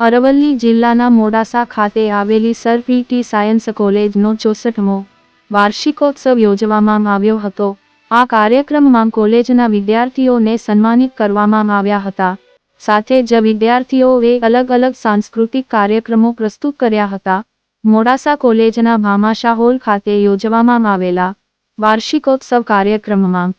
અરવલ્લી જિલ્લાના મોડાસા ખાતે આવેલી સર પીટી સાયન્સ કોલેજનો ચોસઠમો વાર્ષિકોત્સવ યોજવામાં આવ્યો હતો. આ કાર્યક્રમમાં કોલેજના વિદ્યાર્થીઓને સન્માનિત કરવામાં આવ્યા હતા. સાથે જ વિદ્યાર્થીઓએ અલગ અલગ સાંસ્કૃતિક કાર્યક્રમો પ્રસ્તુત કર્યા હતા. મોડાસા કોલેજના ભામાશા હોલ ખાતે યોજવામાં આવેલા વાર્ષિકોત્સવ કાર્યક્રમમાં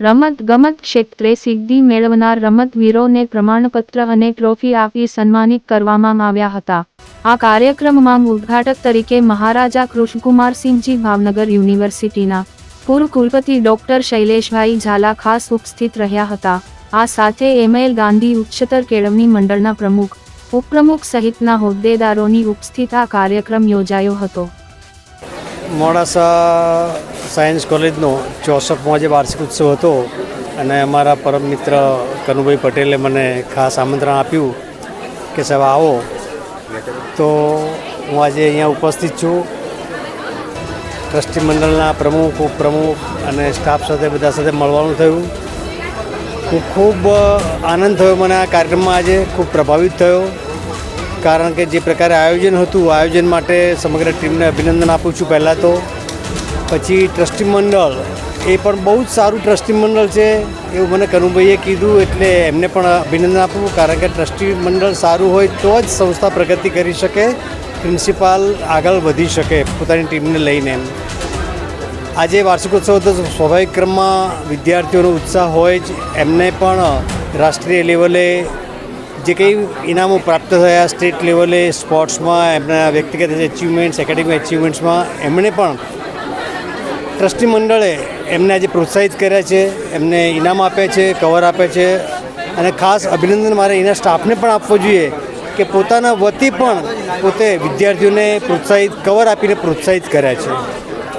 રમત ગમત ક્ષેત્રે સિદ્ધિ મેળવનાર રમતવીરોને પ્રમાણપત્ર અને ટ્રોફી આપી સન્માનિત કરવામાં આવ્યા હતા. આ કાર્યક્રમમાં ઉદ્ઘાટક તરીકે મહારાજા કૃષ્ણકુમારસિંહજી ભાવનગર યુનિવર્સિટીના પૂર્વ કુલપતિ ડોક્ટર શૈલેષભાઈ ઝાલા ખાસ ઉપસ્થિત રહ્યા હતા. આ સાથે એમએલ ગાંધી ઉચ્ચતર કેળવણી મંડળના પ્રમુખ, ઉપપ્રમુખ સહિતના હોદ્દેદારોની ઉપસ્થિત આ કાર્યક્રમ યોજાયો હતો. મોડાસા સાયન્સ કોલેજનો ચોસઠમો જે વાર્ષિક ઉત્સવ હતો અને અમારા પરમ મિત્ર કનુભાઈ પટેલે મને ખાસ આમંત્રણ આપ્યું કે સાહેબ આવો. તો હું આજે અહીંયા ઉપસ્થિત છું. ટ્રસ્ટી મંડળના પ્રમુખ, ઉપપ્રમુખ અને સ્ટાફ સાથે બધા સાથે મળવાનું થયું. ખૂબ ખૂબ આનંદ થયો મને આ કાર્યક્રમમાં આજે, ખૂબ પ્રભાવિત થયો. કારણ કે જે પ્રકારે આયોજન હતું આયોજન માટે સમગ્ર ટીમને અભિનંદન આપું છું પહેલાં તો. પછી ટ્રસ્ટી મંડળ, એ પણ બહુ જ સારું ટ્રસ્ટી મંડળ છે, એવું મને કનુભાઈએ કીધું, એટલે એમને પણ અભિનંદન આપું, કારણ કે ટ્રસ્ટી મંડળ સારું હોય તો જ સંસ્થા પ્રગતિ કરી શકે, પ્રિન્સિપાલ આગળ વધી શકે પોતાની ટીમને લઈને એમ. આજે વાર્ષિકોત્સવ તો સ્વાભાવિક ક્રમમાં વિદ્યાર્થીઓનો ઉત્સાહ હોય જ, એમને પણ રાષ્ટ્રીય લેવલે જે કંઈ ઇનામો પ્રાપ્ત થયા સ્ટેટ લેવલે, સ્પોર્ટ્સમાં, એમના વ્યક્તિગત એચિવમેન્ટ્સ એકેડેમિક એચિવમેન્ટ્સમાં એમણે પણ ટ્રસ્ટી મંડળે એમને આજે પ્રોત્સાહિત કર્યા છે, એમને ઇનામ આપે છે, કવર આપે છે. અને ખાસ અભિનંદન મારે એના સ્ટાફને પણ આપવો જોઈએ કે પોતાના વતી પણ પોતે વિદ્યાર્થીઓને પ્રોત્સાહિત, કવર આપીને પ્રોત્સાહિત કર્યા છે.